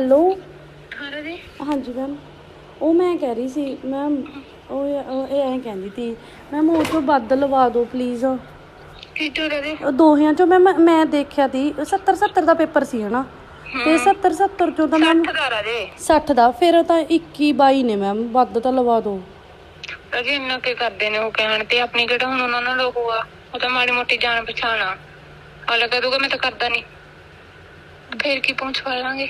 Hello? ਹਾਂ ਹਾਂਜੀ ma'am. ਉਹ ਮੈਂ ਕਹਿ ਰਹੀ ਸੀ ਮੈਮ ਉਹ ਇਹ ਐਂ ਕਹਿੰਦੀ ਤੀ ਮੈਮ ਉਹ ਤੋਂ ਵੱਧ ਲਵਾ ਦਿਓ ਪਲੀਜ਼ ਕਿਤੋਂ ਰਾਜੇ। ਉਹ ਦੋਹਿਆਂ ਚੋਂ ਮੈਮ ਮੈਂ ਦੇਖਿਆ ਤੀ 70 70 ਦਾ ਪੇਪਰ ਸੀ ਹਨਾ? ਤੇ 70 70 ਚੋਂ ਤਾਂ ਮੈਮ 60 ਦਾ ਰਾਜੇ। 60 ਦਾ ਫਿਰ ਤਾਂ 21 22 ਨੇ ਮੈਮ ਵੱਧ ਤਾਂ ਲਵਾ ਦਿਓ। ਰਾਜੇ ਇੰਨਾ ਕੀ ਕਰਦੇ ਨੇ ਉਹ ਕਹਿਣ ਤੇ ਆਪਣੀ ਕਿਹੜਾ ਹੁਣ ਉਹਨਾਂ ਨਾਲ ਹੋਆ ਉਹ ਤਾਂ ਮਾੜੀ ਮੋਟੀ ਜਾਣ ਪਛਾਣਾ ਹਾਲੇ ਕਹਦੂਗਾ ਮੈਂ ਤਾਂ ਕਰਦਾ ਨਹੀਂ ਫੇਰ ਕੀ ਪਹੁੰਚ ਪਾ ਲਾਂਗੇ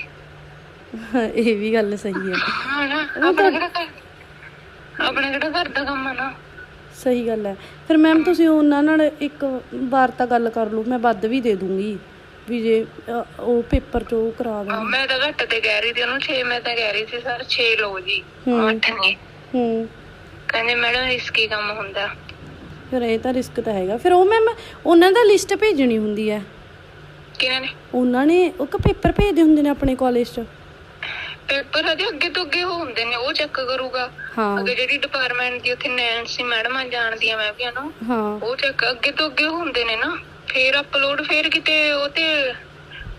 ਇਹ ਵੀ ਗੱਲ ਸਹੀ ਹੈ। ਹਾਂ ਨਾ ਆਪਣਾ ਕਿਹੜਾ ਘਰ- ਆਪਣਾ ਕਿਹੜਾ ਘਰ ਦਾ ਕੰਮ ਆ ਨਾ? ਸਹੀ ਗੱਲ ਹੈ। ਫਿਰ ਮੈਮ ਤੁਸੀਂ ਉਹਨਾਂ ਨਾਲ ਇੱਕ ਵਾਰ ਤਾਂ ਗੱਲ ਕਰ ਲਓ ਮੈਂ ਵੱਧ ਵੀ ਦੇ ਦੂੰਗੀ। ਵੀ ਜੇ ਅ, ਉਹ ਪੇਪਰ ਚੋਂ ਉਹ ਕਰਾ ਹਾਂ, ਦੇਣ ਮੈਂ ਤਾਂ ਘੱਟ ਤੇ ਕਹਿ ਰਹੀ ਸੀ ਉਹਨੂੰ 6 ਮੈਂ ਤਾਂ ਕਹਿ ਰਹੀ ਸੀ ਸਰ 6 ਲਓ ਜੀ ਹੂੰ। 8 ਨਹੀਂ ਹੂੰ। ਕਹਿੰਦੇ ਮੈਡਮ ਰਿਸਕੀ ਕੰਮ ਹੁੰਦਾ। ਫਿਰ ਇਹ ਤਾਂ ਰਿਸਕ ਤਾਂ ਹੈਗਾ। ਫਿਰ ਉਹ ਮੈਮ ਉਹਨਾਂ ਦਾ ਲਿਸਟ ਭੇਜਣੀ ਹੁੰਦੀ ਹੈ। ਕਿਹਨਾਂ ਨੇ? ਉਹਨਾਂ ਨੇ ਉਹ ਕ ਪੇਪਰ ਭੇਜਦੇ ਹੁੰਦੇ ਨੇ ਆਪਣੇ ਕਾਲਜ 'ਚ। ਪੇਪਰ ਹਜੇ ਅੱਗੇ ਤੋਂ ਅੱਗੇ ਹੁੰਦੇ ਨੇ ਉਹ ਚੈੱਕ ਕਰੂਗਾ। ਹਾਂ। ਅੱਗੇ ਜਿਹੜੀ ਡਿਪਾਰਟਮੈਂਟ ਦੀ ਉੱਥੇ ਨੈਂਸੀ ਮੈਡਮਾਂ ਜਾਣਦੀਆਂ ਮੈਂ ਵੀ ਆ ਨਾ ਹਾਂ। ਉਹ ਚੈੱਕ ਅੱਗੇ ਤੋਂ ਅੱਗੇ ਹੁੰਦੇ ਨੇ ਨਾ। ਫੇਰ ਅਪਲੋਡ ਫੇਰ ਕਿਤੇ ਉਹ ਤੇ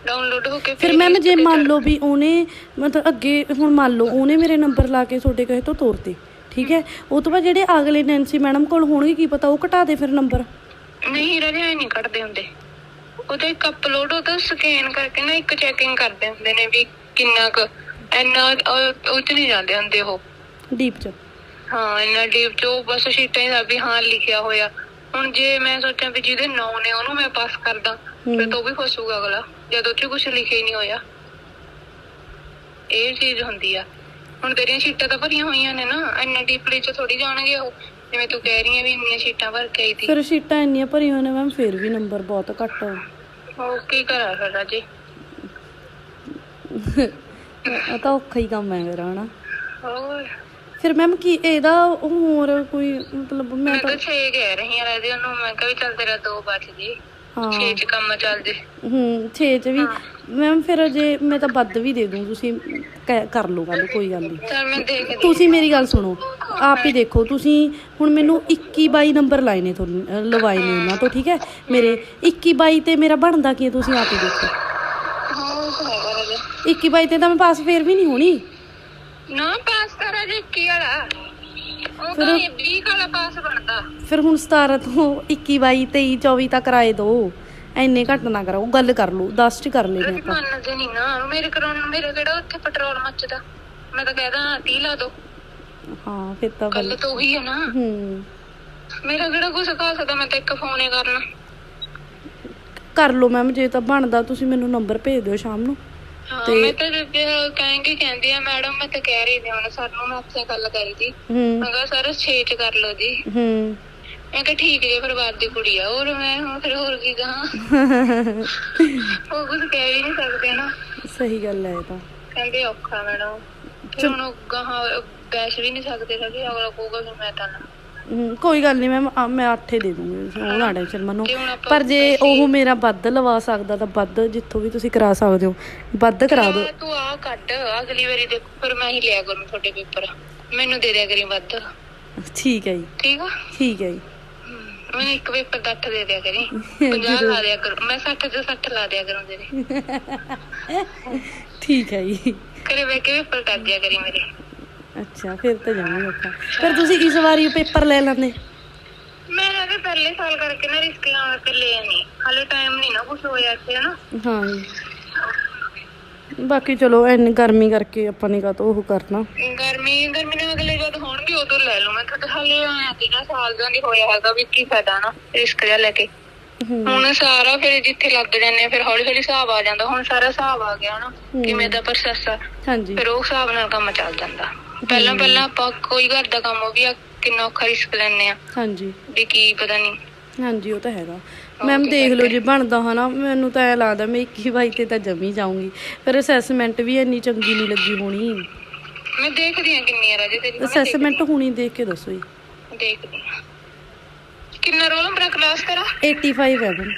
ਡਾਊਨਲੋਡ ਹੋ ਕੇ ਫਿਰ ਮੈਮ ਜੇ ਮੰਨ ਲਓ ਵੀ ਉਹਨੇ ਮਤਲਬ ਅੱਗੇ ਹੁਣ ਮੰਨ ਲਓ ਉਹਨੇ ਮੇਰੇ ਨੰਬਰ ਲਾ ਕੇ ਤੁਹਾਡੇ ਕਹੇ ਤੋਂ ਤੋਰਤੇ ਠੀਕ ਹੈ? ਉਹ ਤੋਂ ਬਾਅਦ ਜਿਹੜੇ ਅਗਲੇ ਨੈਂਸੀ ਮੈਡਮ ਕੋਲ ਹੋਣਗੇ ਕੀ ਪਤਾ ਉਹ ਘਟਾ ਦੇ ਫਿਰ ਨੰਬਰ ਨਹੀਂ ਰਜਾ ਨਹੀਂ ਕੱਢਦੇ ਹੁੰਦੇ। ਉਹਦਾ ਇੱਕ ਅਪਲੋਡ ਉਹਦਾ ਸਕੈਨ ਕਰਕੇ ਨਾ ਇੱਕ ਚੈਕਿੰਗ ਕਰਦੇ ਹੁੰਦੇ ਨੇ ਵੀ ਕਿੰਨਾ ਕੁ ਇੰਨਾ ਉਹ ਉਹ ਚ ਨਹੀਂ ਜਾਂਦੇ ਹੁੰਦੇ ਉਹ। ਡੀਪ 'ਚ। ਹਾਂ ਇੰਨਾ ਡੀਪ ਚ ਉਹ ਬਸ ਸ਼ੀਟਾਂ ਹੀ ਦਾ ਵੀ ਹਾਂ ਲਿਖਿਆ ਹੋਇਆ। ਹੁਣ ਜੇ ਮੈਂ ਸੋਚਾਂ ਵੀ ਜਿਹਦੇ ਨਾਂ ਨੇ ਉਹਨੂੰ ਮੈਂ ਪਾਸ ਕਰਦਾ ਫਿਰ ਤਾਂ ਉਹ ਵੀ ਫਸੂਗਾ ਅਗਲਾ ਜਦੋਂ ਚ ਕੁਝ ਲਿਖਿਆ ਹੀ ਨਹੀਂ ਹੋਇਆ। ਇਹ ਚੀਜ਼ ਹੁੰਦੀ ਆ। ਹੁਣ ਤੇਰੀਆਂ ਸ਼ੀਟਾਂ ਤਾਂ ਭਰੀਆਂ ਹੋਈਆਂ ਨੇ ਨਾ ਇੰਨਾ ਡੀਪਲੀ ਚ ਥੋੜੀ ਜਾਣਗੇ ਉਹ। ਜਿਵੇਂ ਤੂੰ ਕਹਿ ਰਹੀ ਹੈ ਵੀ ਇੰਨੀਆਂ ਸ਼ੀਟਾਂ ਭਰ ਕੇ ਆਈ ਸੀ ਫਿਰ ਸ਼ੀਟਾਂ ਇੰਨੀਆਂ ਭਰੀਆਂ ਹੋਈਆਂ ਨੇ ਮੈਮ ਫਿਰ ਵੀ ਨੰਬਰ ਬਹੁਤ ਘੱਟ ਉਹ ਕੀ ਕਰਾਂ ਫਿਰ ਰਾਜੇ? ਉਹ ਤਾਂ ਔਖਾ ਹੀ ਕੰਮ ਹੈ ਮੇਰਾ ਹਨਾ? ਹੋਰ? ਫਿਰ ਮੈਮ ਕੀ ਇਹਦਾ ਹੋਰ ਕੋਈ ਮਤਲਬ ਮੈਂ ਤਾਂ ਛੇ ਕਹਿ ਰਹੀ ਹਾਂ ਰਾਜੇ ਉਹਨੂੰ ਮੈਂ ਕਿਹਾ ਵੀ ਚੱਲ ਤੇਰਾ ਦੋ ਬਚ ਜੀ। ਹਾਂ। ਛੇ ਚ ਕੰਮ ਚੱਲ ਜੇ। ਹੂੰ 6 ਚ ਵੀ। ਮੈਮ ਫਿਰ ਜੇ ਮੈਂ ਤਾਂ ਵੱਧ ਵੀ ਦੇ ਦੂੰ ਤੁਸੀਂ ਕਰ ਲਓ ਗੱਲ ਕੋਈ ਗੱਲ ਨਹੀਂ ਚੱਲ ਮੈਂ ਦੇਖਦੀ ਤੁਸੀਂ ਮੇਰੀ ਗੱਲ ਸੁਣੋ ਆਪ ਹੀ ਦੇਖੋ ਤੁਸੀਂ ਹੁਣ ਮੈਨੂੰ 21 22 ਨੰਬਰ ਲਾਏ ਨੇ ਤੁਹਾਨੂੰ ਅਹ ਲਵਾਏ ਨੇ ਉਹਨਾਂ ਤੋਂ ਠੀਕ ਹੈ? ਮੇਰੇ 21 22 ਤੇ ਮੇਰਾ ਬਣਦਾ ਕੀ ਹੈ ਤੁਸੀਂ ਆਪ ਹੀ ਦੇਖੋ। ਤਾਂ ਰਾਜੇ 21 22 ਤੇ ਤਾਂ ਮੈਂ ਪਾਸ ਫੇਰ ਵੀ ਨਹੀਂ ਹੋਣੀ। ਨਾ ਪਾਸ ਕਰ ਰਾਜੇ ਕੀ ਵਾਲਾ। ਉਹ ਤਾਂ 20 ਵਾਲਾ ਪਾਸ ਬਣਦਾ। ਫਿਰ ਹੁਣ 17 ਤੋਂ 21 22 23 24 ਤੱਕ ਕਰਾਏ ਦੋ। ਐਨੇ ਘੱਟ ਨਾ ਕਰਾਓ ਗੱਲ ਕਰ ਲਓ 10 ਚ ਕਰ ਲੈਣੇ ਆਪਾਂ। ਮੰਨਦੇ ਨਹੀਂ ਨਾ। ਮੇਰੇ ਕਰਾਉਣ ਮੇਰੇ ਕਿਹੜਾ ਉੱਥੇ ਪੈਟਰੋਲ ਮੱਚਦਾ? ਮੈਂ ਤਾਂ ਕਹਿਦਾ 30 ਲਾ ਦੋ। ਹਾਂ ਫਿਰ ਤਾਂ ਗੱਲ ਤਾਂ ਉਹੀ ਹੈ ਨਾ। ਹੂੰ। ਮੇਰਾ ਕਿਹੜਾ ਕੁਛ ਖਾ ਸਕਦਾ ਮੈਂ ਤਾਂ ਇੱਕ ਫੋਨ ਹੀ ਕਰਨਾ। ਕਰ ਲਓ ਮੈਮ ਜੇ ਤਾਂ ਬਣਦਾ ਤੁਸੀਂ ਮੈਨੂੰ ਨੰਬਰ ਭੇਜ ਦਿਓ ਸ਼ਾਮ ਨੂੰ। ਤੇ- ਮੈਂ ਤਾਂ ਕਹਾਂਗੀ ਕਹਿੰਦੀ ਆ ਮੈਡਮ ਮੈਂ ਤਾਂ ਕਹਿ ਰਹੀ ਸੀ ਹੁਣ ਸਰ ਨੂੰ ਮੈਂ ਆਪਸੇ ਗੱਲ ਕਰੀ ਸੀ ਹੂੰ। ਮੈਂ ਕਿਹਾ ਸਰ 6 ਚ ਕਰ ਲਓ ਜੀ। ਹੂੰ। ਮੈਂ ਕਿਹਾ ਠੀਕ ਜੇ ਬਾਅਦ ਦੀ ਕੁੜੀ ਆ। ਹੋਰ ਮੈਂ ਹੁਣ ਫਿਰ ਹੋਰ ਕੀ ਕਹਾਂ। ਉਹ ਕੁਝ ਕਹਿ ਨਹੀਂ ਸਕਦੇ ਨਾ। ਸਹੀ ਗੱਲ ਹੈ ਇਹ ਤਾਂ। ਕਹਿੰਦੇ ਔਖਾ ਮੈਡਮ। ਫਿਰ ਹੁਣ ਉਹ ਗਾਹਾਂ ਬੈਸ਼ ਵੀ ਨਹੀਂ ਸਕਦੇ ਹੈਗੇ ਅਗਲਾ ਕਹੂਗਾ ਮੈਂ ਤਾਂ ਨਾ। ਹਮ, ਕੋਈ ਗੱਲ ਨਹੀਂ ਮੈਮ ਮੈਂ 8 ਦੇ ਦੂੰਗੀ ਉਹ ਨਾ ਟੈਨਸ਼ਨ ਮੰਨੋ। ਤੇ ਹੁਣ ਆਪਾਂ ਪਰ ਜੇ ਉਹ ਮੇਰਾ ਵੱਧ ਲਵਾ ਸਕਦਾ ਤਾਂ ਵੱਧ ਜਿੱਥੋਂ ਵੀ ਤੁਸੀਂ ਕਰਾ ਸਕਦੇ ਹੋ। ਵੱਧ ਕਰਾ ਦਿਓ। ਤੂੰ ਆ ਕੱਢ ਅਗਲੀ ਵਾਰੀ ਦੇਖ ਫਿਰ ਮੈਂ ਹੀ ਲਿਆ ਕਰੂੰ ਤੁਹਾਡੇ ਪੇਪਰ। ਮੈਨੂੰ ਦੇ ਦਿਆ ਕਰੀ ਵੱਧ। ਠੀਕ ਹੈ ਜੀ। ਠੀਕ ਆ? ਠੀਕ ਹੈ ਜੀ। ਹਮ, ਮੈਨੂੰ ਇੱਕ ਪੇਪਰ ਦਾ 8 ਦੇ ਦਿਆ ਕਰੀ। 50 ਲਾ ਦਿਆ ਕਰੂੰ। ਮੈਂ 60 ਤੇ 60 ਲਾ ਦਿਆ ਕਰੂੰ ਤੇਰੇ। ਠੀਕ ਹੈ ਜੀ। ਕਰੇ ਵੇ ਕੇ ਪੇਪਰ ਕਰ ਦਿਆ ਕਰੀ ਮੇਰੇ। ਅੱਛਾ ਫਿਰ ਤਾਂ ਜਾਵਾਂਗੇ ਆਪਾਂ ਫਿਰ ਤੁਸੀਂ ਇਸ ਵਾਰੀ ਪੇਪਰ ਲੈ ਲੈਂਦੇ? ਮੈਂ ਹਲੇ ਪਹਿਲੇ ਸਾਲ ਕਰਕੇ ਨਾ ਰਿਸਕ ਲੈਣ ਤੇ ਲਿਆ ਨਹੀਂ ਹਲੇ ਟਾਈਮ ਨਹੀਂ ਨਾ ਕੁਝ ਹੋਇਆ ਇੱਥੇ ਹਨਾ? ਹਾਂ ਬਾਕੀ ਚਲੋ ਐਨ ਗਰਮੀ ਕਰਕੇ ਆਪਾਂ ਨੇ ਕਾ ਉਹ ਕਰਨਾ। ਗਰਮੀ ਗਰਮੀ ਨਾਲ ਅਗਲੇ ਜਦ ਹੋਣਗੇ ਉਦੋਂ ਲੈ ਲਓ। ਮੈਂ ਤਾਂ ਹਲੇ ਆਇਆ ਕਿ ਨਾ ਸਾਲ ਦਾ ਨਹੀਂ ਹੋਇਆ ਹੈਗਾ ਵੀ ਕੀ ਫਾਇਦਾ ਨਾ ਰਿਸਕ ਜਿਹਾ ਲੈ ਕੇ। ਹੁਣ ਸਾਰਾ ਫਿਰ ਜਿੱਥੇ ਲੱਗ ਜਾਂਦੇ ਫਿਰ ਹੌਲੀ ਹੌਲੀ ਹਿਸਾਬ ਆ ਜਾਂਦਾ। ਹੁਣ ਸਾਰਾ ਹਿਸਾਬ ਆ ਗਿਆ ਨਾ ਕਿਵੇਂ ਦਾ ਪ੍ਰੋਸੈਸ ਆ। ਹਾਂਜੀ। ਫਿਰ ਉਹ ਹਿਸਾਬ ਨਾਲ ਕੰਮ ਚੱਲ ਜਾਂਦਾ। ਪਹਿਲਾਂ ਪਹਿਲਾਂ ਆਪਾਂ ਕੋਈ ਘਰ ਦਾ ਕੰਮ ਵੀ ਆ ਕਿੰਨਾ ਔਖਾ ਰਿਸਕ ਲੈਣੇ ਆ। ਹਾਂਜੀ। ਵੀ ਕੀ ਪਤਾ ਨਹੀਂ ਹਾਂਜੀ ਉਹ ਤਾਂ ਹੈਗਾ। ਮੈਮ ਦੇਖ ਲਓ ਜੇ ਬਣਦਾ ਹਨਾ ਮੈਨੂੰ ਤਾਂ ਐ ਲੱਗਦਾ ਮੈਂ 21 ਬਾਈ ਤੇ ਤਾਂ ਜਮੀ ਜਾਊਂਗੀ। ਫਿਰ ਅਸੈਸਮੈਂਟ ਵੀ ਇੰਨੀ ਚੰਗੀ ਨਹੀਂ ਲੱਗੀ ਹੋਣੀ। ਮੈਂ ਦੇਖਦੀ ਆ ਕਿੰਨੀ ਆ ਰਾਜੇ ਤੇਰੀ ਅਸੈਸਮੈਂਟ ਹੁਣੀ ਦੇਖ ਕੇ ਦੱਸੋ ਜੀ। ਦੇਖਦੀ ਕਿੰਨਾ ਰੋਲ ਨੰਬਰ ਕਲਾਸ ਤੇਰਾ? 85 ਹੈ ਮੈਮ।